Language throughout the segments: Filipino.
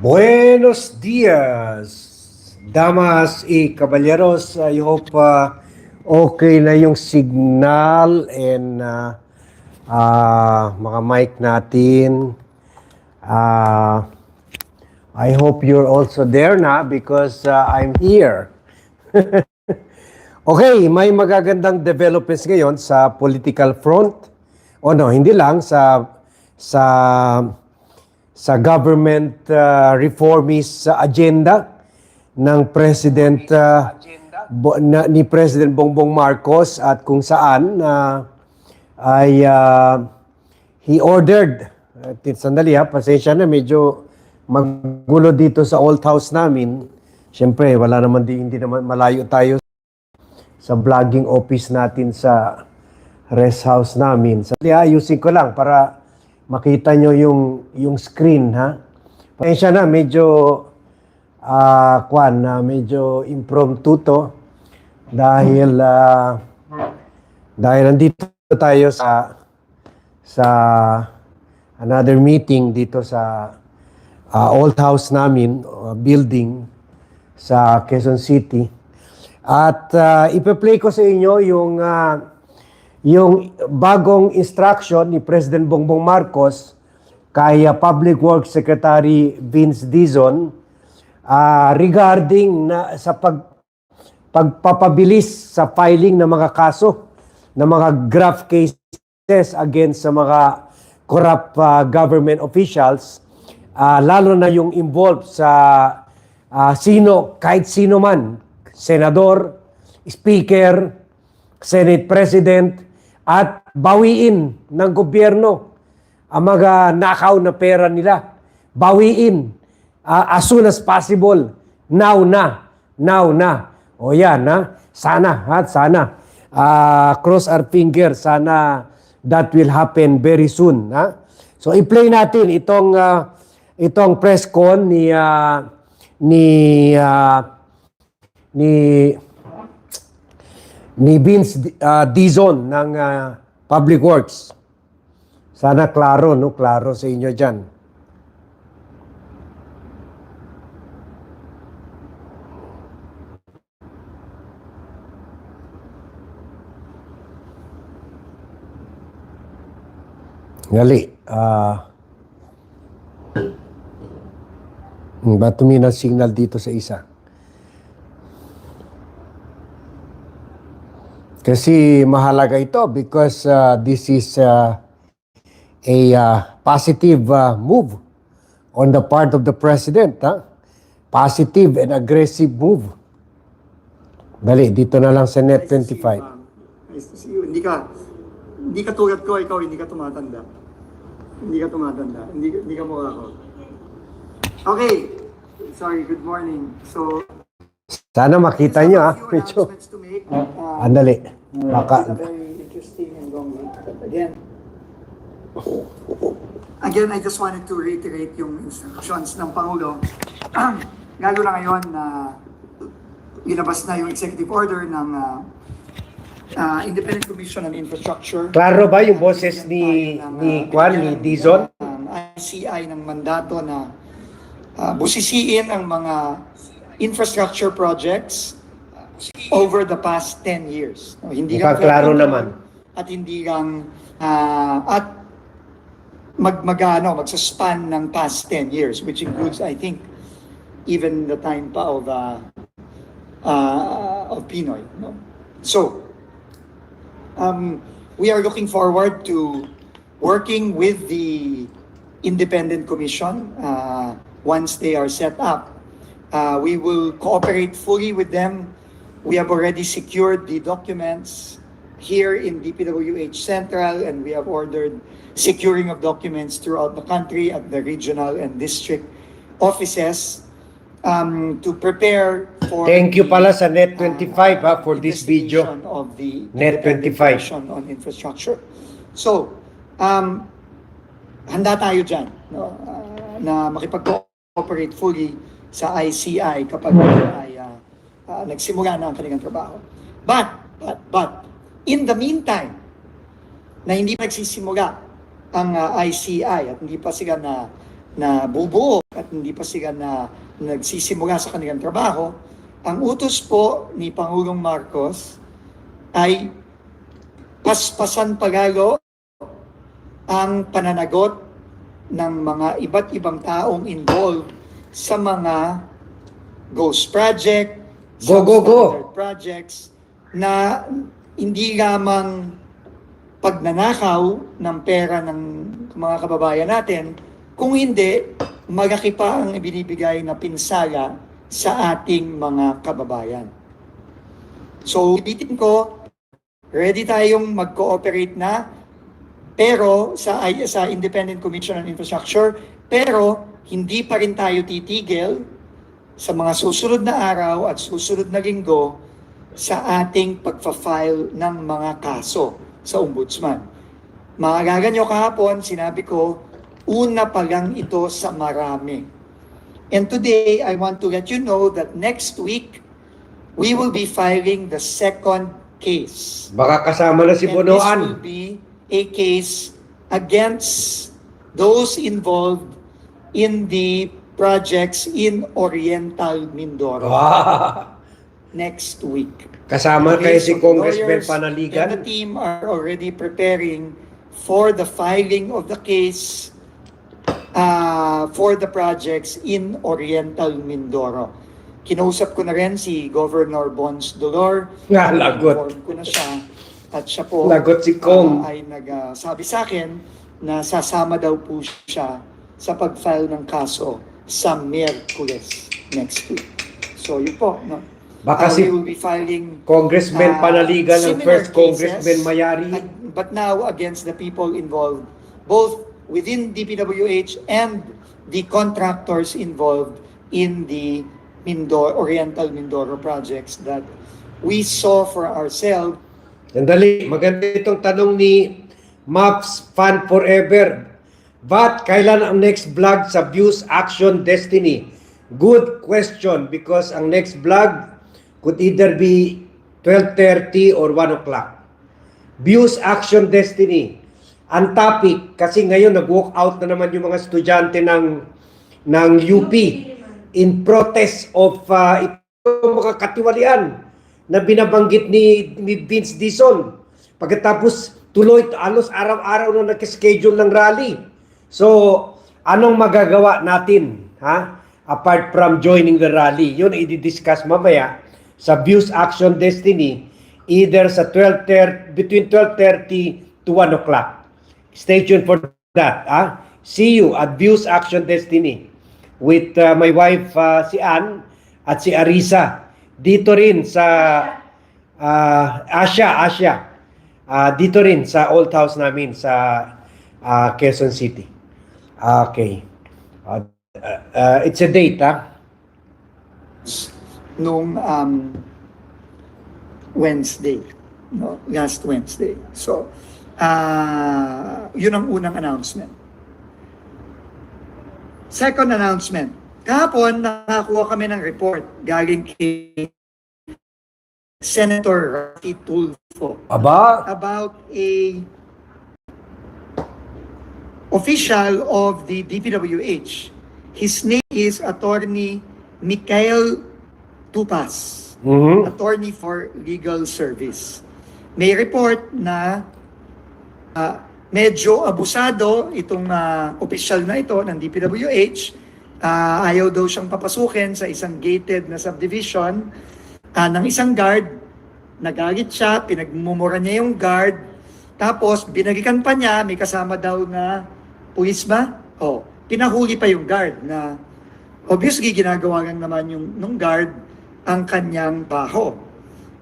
Buenos dias, damas y caballeros. I hope uh, okay na yung signal and uh, uh, mga mic natin. Uh, I hope you're also there na because uh, I'm here. okay, may magagandang developments ngayon sa political front. O no, hindi lang sa sa sa government uh, reformist agenda ng President uh, Bo- na- ni President Bongbong Marcos at kung saan uh, ay uh, he ordered uh, sandali ha, pasensya na medyo magulo dito sa old house namin. Siyempre, wala naman di, hindi naman malayo tayo sa vlogging office natin sa rest house namin. Sa ayusin ko lang para makita nyo yung yung screen ha. Pasensya na medyo ah kwan na medyo impromptu to dahil ah, dahil nandito tayo sa sa another meeting dito sa ah, old house namin ah, building sa Quezon City. At uh, ipe-play ko sa inyo yung ah, yung bagong instruction ni President Bongbong Marcos kay uh, Public Works Secretary Vince Dizon ah, regarding na sa pag pagpapabilis sa filing ng mga kaso ng mga graft cases against sa mga corrupt ah, government officials ah, lalo na yung involved sa ah, sino kahit sino man senador speaker Senate President at bawiin ng gobyerno ang mga nakaw na pera nila. Bawiin ah, as soon as possible. Now na. Now na. O yan, ha? Sana, ha? Sana. Ah, cross our finger. Sana that will happen very soon, ha? So i-play natin itong ah, itong press con ni ah, ni ah, ni ni Vince uh, Dizon ng ah, Public Works. Sana klaro, no? Klaro sa inyo dyan. Ngali. Ah... Uh, ba't tuminang signal dito sa isa? Kasi mahalaga ito because uh, this is uh, a uh, positive uh, move on the part of the president. Ha? Positive and aggressive move. Dali, dito na lang sa Net Nice to see you, 25. ma'am. Nice to see you. Hindi ka, hindi ka tulad ko, ikaw hindi ka tumatanda. Hindi ka tumatanda. Hindi, hindi ka mukha ko. Okay. Sorry, good morning. So, Sana makita nyo few Medyo, make. Uh, andali. Baka, very interesting and long again, again, I just wanted to reiterate yung instructions ng Pangulo. Lalo na ngayon na ilabas na yung executive order ng uh, uh, Independent Commission on Infrastructure. klaro ba yung boses ni, ni Kwan, ni Dizon? Um, ICI ng mandato na uh, busisiin ang mga infrastructure projects over the past 10 years. No, hindi lang klaro naman. At hindi lang ah, at mag magano magsaspan ng past 10 years which includes I think even the time pa of uh, uh, of Pinoy no so um, we are looking forward to working with the independent commission uh, once they are set up. Uh, we will cooperate fully with them. We have already secured the documents here in DPWH Central, and we have ordered securing of documents throughout the country at the regional and district offices um, to prepare for. Thank you the, pala sa Net uh, 25 ha, for this video. Of the Net Independent 25. Commission on infrastructure. So, um, handa tayo dyan no, ah, na makipag-cooperate fully sa ICI kapag ay ah, ah, nagsimula na ang kanilang trabaho. But, but, but, in the meantime, na hindi nagsisimula ang ah, ICI at hindi pa sila na na bubuo at hindi pa sila na nagsisimula sa kanilang trabaho, ang utos po ni Pangulong Marcos ay paspasan pagalo ang pananagot ng mga iba't ibang taong involved sa mga ghost project, Go, go, go. projects na hindi lamang pagnanakaw ng pera ng mga kababayan natin, kung hindi, malaki pa ang ibinibigay na pinsala sa ating mga kababayan. So, ulitin ko, ready tayong mag-cooperate na, pero sa, sa Independent Commission on Infrastructure, pero hindi pa rin tayo titigil sa mga susunod na araw at susunod na linggo sa ating pagfa-file ng mga kaso sa Ombudsman. Maalaga nyo kahapon, sinabi ko, una pa lang ito sa marami. And today, I want to let you know that next week, we will be filing the second case. Baka kasama na si And this will Bonoan. be a case against those involved in the projects in Oriental Mindoro Ah, next week. kasama Okay, kayo si Congressman lawyers And the Panaligan. team are already preparing for the filing of the case uh, for the projects in Oriental Mindoro. Kinausap ko na rin si Governor Bons Dolor. Nga, lagot. Inform ko na siya. At siya po Lagot si Kong. uh, ay nagsabi sa akin na sasama daw po siya sa pag-file ng kaso sa Miyerkules next week. So yun po. No? Baka Uh, si we will be filing Congressman uh, Panaligan ang similar first Congressman Mayari. at- but now against the people involved, both within DPWH and the contractors involved in the Mindoro, Oriental Mindoro projects that we saw for ourselves Sandali, maganda itong tanong ni Maps Fan Forever. But kailan ang next vlog sa Views Action Destiny? Good question because ang next vlog could either be 12.30 or 1 o'clock. Views Action Destiny. Ang topic, kasi ngayon nag-walk out na naman yung mga estudyante ng, ng UP in protest of uh, itong mga katiwalian na binabanggit ni, ni Vince Dizon. Pagkatapos tuloy alos araw-araw na nag-schedule ng rally. So, anong magagawa natin, ha? Apart from joining the rally, yun i-discuss mamaya sa Views Action Destiny either sa 12:30 between 12:30 to 1 o'clock. Stay tuned for that, ha? See you at Views Action Destiny with uh, my wife uh, si Ann at si Arisa dito rin sa uh, Asia, Asia. Ah, dito rin sa old house namin sa ah, Quezon City. Okay. Ah, ah, it's a date, ha? um, Wednesday, no? last Wednesday. So, uh, yun ang unang announcement. Second announcement. Kahapon, nakakuha kami ng report galing kay Senator Rafi Tulfo Aba, about a official of the DPWH. His name is Attorney Mikael Tupas, mhm. Attorney for Legal Service. May report na ah, medyo abusado itong ah, official na ito ng DPWH. Ah, ayaw daw siyang papasukin sa isang gated na subdivision ah, ng isang guard. Nagalit siya, pinagmumura niya yung guard. Tapos, binalikan pa niya, may kasama daw na pulis ba? Oh, pinahuli pa yung guard na obviously ginagawa lang naman yung nung guard ang kanyang baho.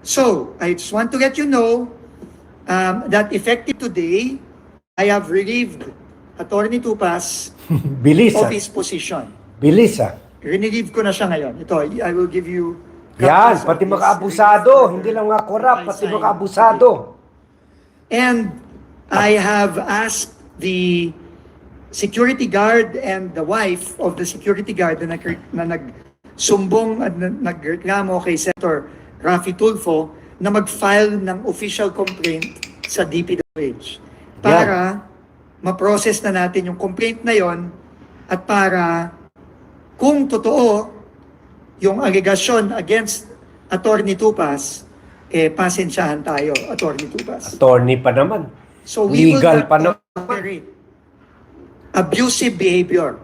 So, I just want to let you know um, that effective today, I have relieved Attorney Tupas bilis, of ah. his position. Bilis, ah. Renelieve ko na siya ngayon. Ito, I will give you Yan, pati mga abusado. Hindi lang mga korap, I pati mga abusado. And I have asked the security guard and the wife of the security guard na, nag, na nagsumbong at na, nagreklamo kay Senator Rafi Tulfo na mag-file ng official complaint sa DPWH para ma-process na natin yung complaint na yon at para kung totoo yung allegasyon against Attorney Tupas, eh, pasensyahan tayo, Attorney Tupas. Attorney pa naman. So we will Legal not pa naman. Abusive behavior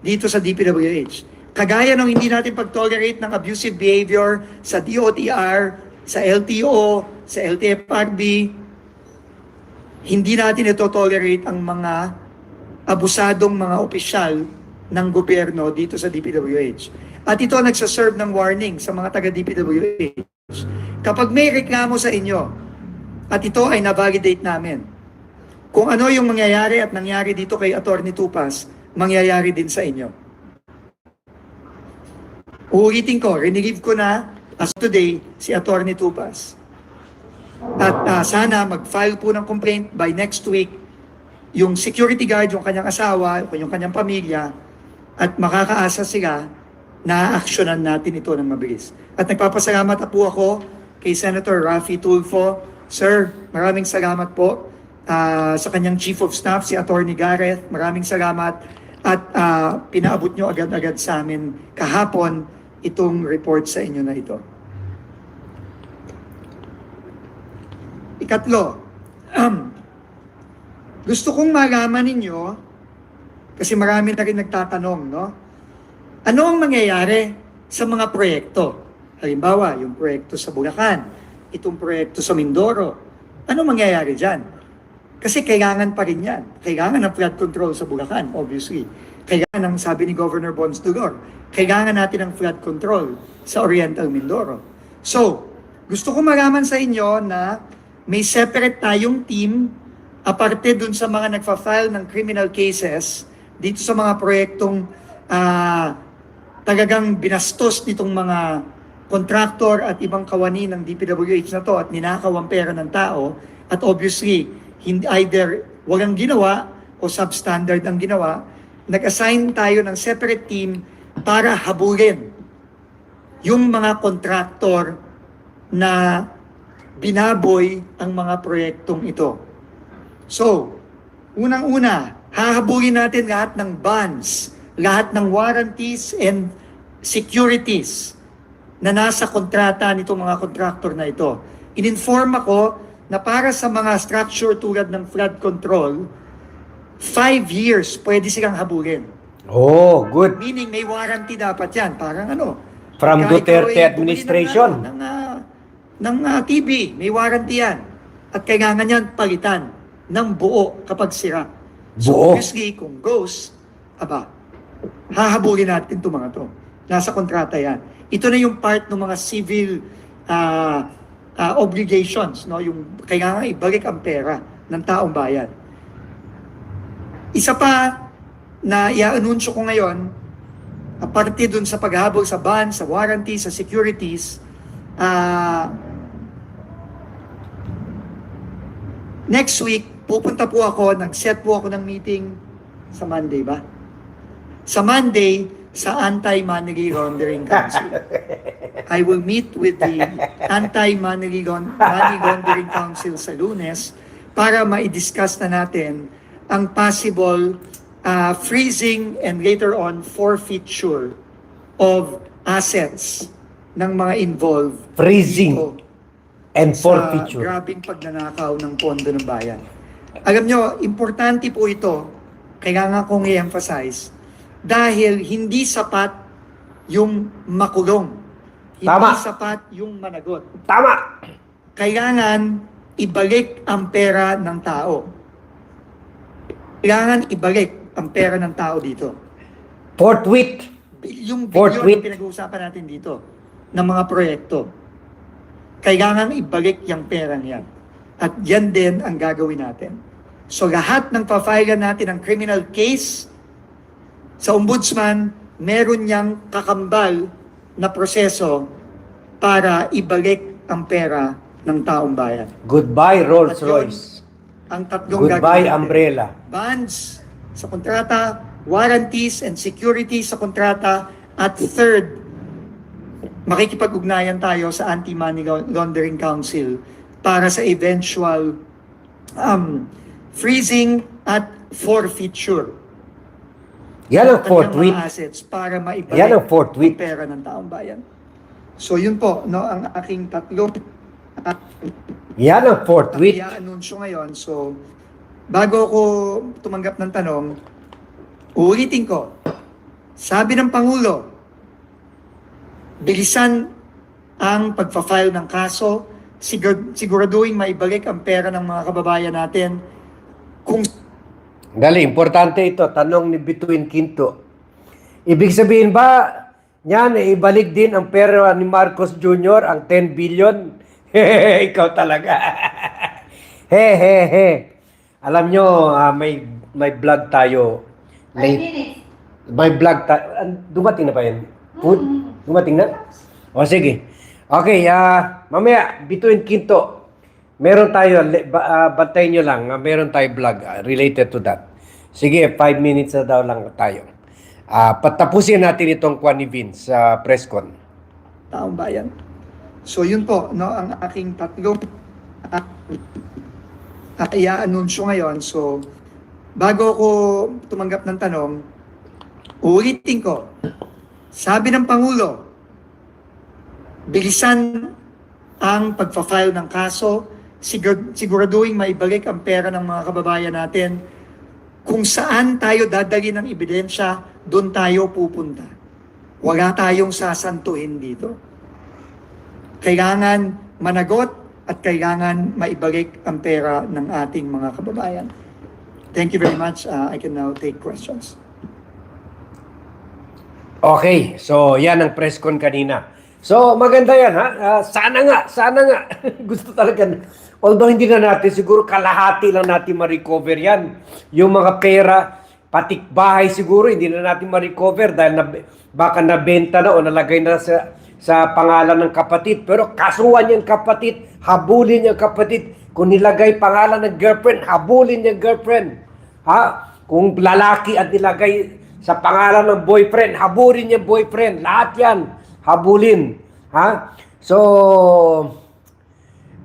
dito sa DPWH. Kagaya ng hindi natin pag-tolerate ng abusive behavior sa DOTR, sa LTO, sa LTFRB, hindi natin ito tolerate ang mga abusadong mga opisyal ng gobyerno dito sa DPWH. At ito nagsaserve ng warning sa mga taga-DPWH. Kapag may reklamo sa inyo, at ito ay na-validate namin, kung ano yung mangyayari at nangyari dito kay Attorney Tupas, mangyayari din sa inyo. Uulitin ko, renilieve ko na as today si Attorney Tupas. At ah, sana mag-file po ng complaint by next week yung security guard, yung kanyang asawa, yung kanyang pamilya, at makakaasa sila na aksyonan natin ito ng mabilis. At nagpapasalamat na po ako kay Senator Rafi Tulfo. Sir, maraming salamat po ah, sa kanyang Chief of Staff, si Attorney Gareth. Maraming salamat. At ah, pinaabot nyo agad-agad sa amin kahapon itong report sa inyo na ito. Ikatlo, gusto kong malaman ninyo, kasi marami na rin nagtatanong, no? Ano ang mangyayari sa mga proyekto? Halimbawa, yung proyekto sa Bulacan, itong proyekto sa Mindoro. Ano mangyayari dyan? Kasi kailangan pa rin yan. Kailangan ng flood control sa Bulacan, obviously. Kailangan ng, sabi ni Governor Bons Dugor, kailangan natin ng flood control sa Oriental Mindoro. So, gusto ko malaman sa inyo na may separate tayong team aparte dun sa mga nagfa-file ng criminal cases dito sa mga proyektong ah, talagang binastos nitong mga contractor at ibang kawani ng DPWH na to at ninakaw ang pera ng tao at obviously hindi either walang ginawa o substandard ang ginawa nag-assign tayo ng separate team para habulin yung mga contractor na binaboy ang mga proyektong ito. So, unang-una, hahabulin natin lahat ng bonds, lahat ng warranties and securities na nasa kontrata nitong mga contractor na ito. In-inform ako na para sa mga structure tulad ng flood control, five years pwede silang habulin. Oh, good. Meaning may warranty dapat yan. Parang ano? From Duterte administration. Ng, ano, ng, ah, ng ah, TV, may warranty yan. At kailangan yan palitan ng buo kapag sira. So Buo? obviously, kung ghost, aba, hahabulin natin itong mga to. Nasa kontrata yan. Ito na yung part ng mga civil ah, ah, obligations, no? yung kailangan ibalik ang pera ng taong bayan. Isa pa na i-anunsyo ko ngayon, aparte dun sa paghabol sa ban, sa warranty, sa securities, ah next week, pupunta po ako, nag-set po ako ng meeting sa Monday ba? Sa Monday, sa Anti-Money Laundering Council. I will meet with the Anti-Money Laun- Money Laundering Council sa lunes para ma-discuss na natin ang possible uh, freezing and later on forfeiture of assets ng mga involved Freezing dito and sa forfeiture. grabing pagnanakaw ng pondo ng bayan. Alam nyo, importante po ito, kailangan kong i-emphasize, dahil hindi sapat yung makulong. Hindi Tama. sapat yung managot. Tama! Kailangan ibalik ang pera ng tao. Kailangan ibalik ang pera ng tao dito. Forthwith. Yung Forthwith. bilyon na pinag-uusapan natin dito ng mga proyekto. Kailangan ibalik yung pera niyan. At yan din ang gagawin natin. So lahat ng pa-file natin ng criminal case sa ombudsman, meron niyang kakambal na proseso para ibalik ang pera ng taong bayan. Goodbye, Rolls yun, Royce. Ang tatlong Goodbye, gagawin umbrella. bonds sa kontrata, warranties and securities sa kontrata, at third, makikipag-ugnayan tayo sa Anti-Money Laundering Council para sa eventual um, freezing at forfeiture Yan ang week. assets para maibalik Yan ang fourth ang pera ng taong bayan. So yun po, no, ang aking tatlong Yan ang fourth week. i-anunsyo ngayon. So, bago ako tumanggap ng tanong, uulitin ko. Sabi ng Pangulo, bilisan ang pagpa-file ng kaso, sigur- siguraduhin maibalik ang pera ng mga kababayan natin kung Dali, importante ito. Tanong ni Bituin Quinto. Ibig sabihin ba, yan, eh, ibalik din ang pera ni Marcos Jr., ang 10 billion? Ikaw talaga. he, he, he. Alam nyo, ah, may, may vlog tayo. May, may vlog tayo. Dumating na ba yan? Food? Dumating na? O sige. Okay, ah, mamaya, Bituin Quinto. Meron tayo, ba, ah, bantayin nyo lang, ah, meron tayo vlog ah, related to that. Sige, 5 minutes na daw lang tayo. Ah, patapusin natin itong Kwan ni Vince sa press con. taong bayan. So yun po, no, ang aking tatlong uh, uh, i-anunsyo ngayon. So, bago ako tumanggap ng tanong, uulitin ko. Sabi ng Pangulo, bilisan ang pagpa-file ng kaso, sigur- siguraduhin maibalik ang pera ng mga kababayan natin. Kung saan tayo dadali ng ebidensya, doon tayo pupunta. Wala tayong sasantuhin dito. Kailangan managot at kailangan maibalik ang pera ng ating mga kababayan. Thank you very much. Uh, I can now take questions. Okay, so yan ang press con kanina. So maganda yan ha. Ah, sana nga, sana nga. Gusto talaga. Although hindi na natin siguro kalahati lang natin ma-recover yan. Yung mga pera, pati bahay siguro hindi na natin ma-recover dahil na, baka nabenta na o nalagay na sa sa pangalan ng kapatid. Pero kasuhan yung kapatid, habulin yung kapatid. Kung nilagay pangalan ng girlfriend, habulin yung girlfriend. Ha? Kung lalaki at nilagay sa pangalan ng boyfriend, habulin yung boyfriend. Lahat yan, habulin. Ha? So,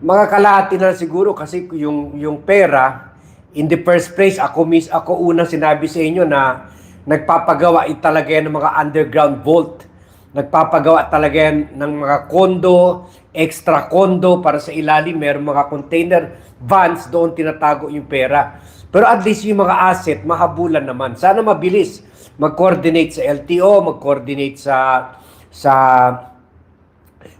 mga kalahati na siguro kasi yung, yung pera, in the first place, ako, mis, ako unang sinabi sa inyo na nagpapagawa talaga yan ng mga underground vault. Nagpapagawa talaga yan ng mga kondo, extra kondo para sa ilalim. Meron mga container vans doon tinatago yung pera. Pero at least yung mga asset, mahabulan naman. Sana mabilis mag-coordinate sa LTO, mag-coordinate sa sa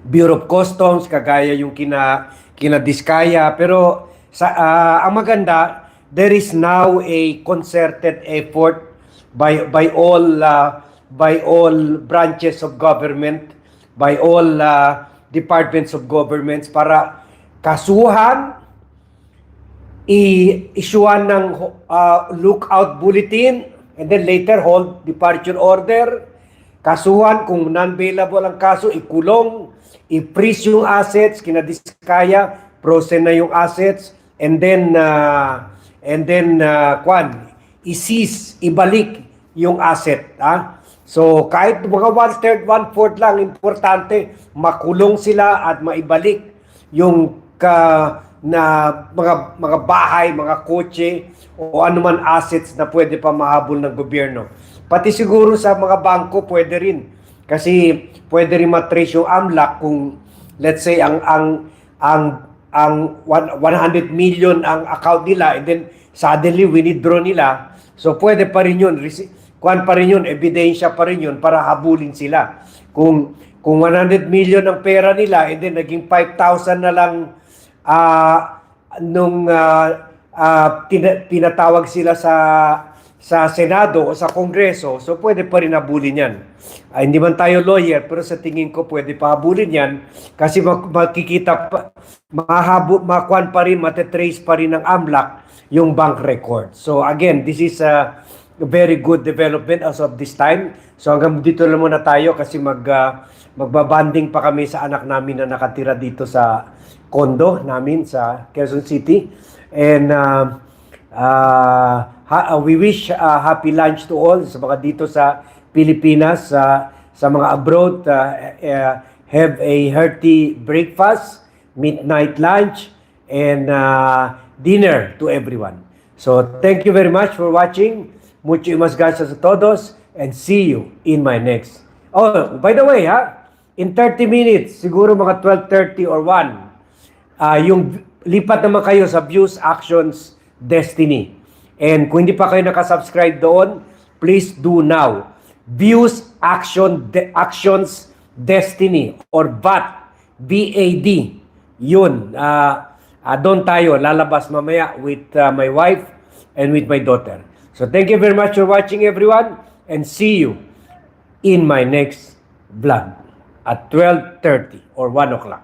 Bureau of Customs, kagaya yung kina, kina Diskaya. Pero sa, ah, ang maganda, there is now a concerted effort by, by all ah, by all branches of government, by all ah, departments of governments para kasuhan, i-issuean ng ah, lookout bulletin, and then later hold departure order, kasuhan kung non-bailable ang kaso, ikulong, i-freeze yung assets, kinadiskaya, frozen na yung assets, and then, uh, and then, uh, kwan, i-seize, ibalik yung asset. Ha? So, kahit mga one-third, one-fourth lang, importante, makulong sila at maibalik yung ka, na mga mga bahay, mga kotse o anuman assets na pwede pa mahabol ng gobyerno. Pati siguro sa mga bangko pwede rin. Kasi pwede rin matrace yung AMLAC kung let's say ang ang ang ang one- 100 million ang account nila and then suddenly withdraw nila. So pwede pa rin yun. Kuan pa rin yun, ebidensya pa rin yun para habulin sila. Kung kung 100 million ang pera nila and then naging 5,000 na lang ah nung ah, ah, tina- pinatawag sila sa sa Senado o sa Kongreso, so pwede pa rin habulin yan. Ah, hindi man tayo lawyer, pero sa tingin ko pwede pa habulin yan kasi mak- makikita pa, mahabu, makuan pa rin, matetrace pa rin ng AMLAC yung bank record. So again, this is a very good development as of this time. So hanggang dito lang muna tayo kasi mag ah, magbabanding pa kami sa anak namin na nakatira dito sa condo namin sa Quezon City. And uh, uh, ha- uh, we wish uh, happy lunch to all sa mga dito sa Pilipinas, sa sa mga abroad, uh, uh, have a hearty breakfast, midnight lunch, and uh, dinner to everyone. So thank you very much for watching. Mucho mas gracias a todos and see you in my next. Oh, by the way, ha, in 30 minutes, siguro mga 12.30 or 1, ah yung lipat naman kayo sa Views, Actions, Destiny. And kung hindi pa kayo nakasubscribe doon, please do now. Views, Action, De- Actions, Destiny or BAT, BAD. Yun. ah ah, doon tayo lalabas mamaya with ah, my wife and with my daughter. So thank you very much for watching everyone and see you in my next vlog at 12.30 or 1 o'clock.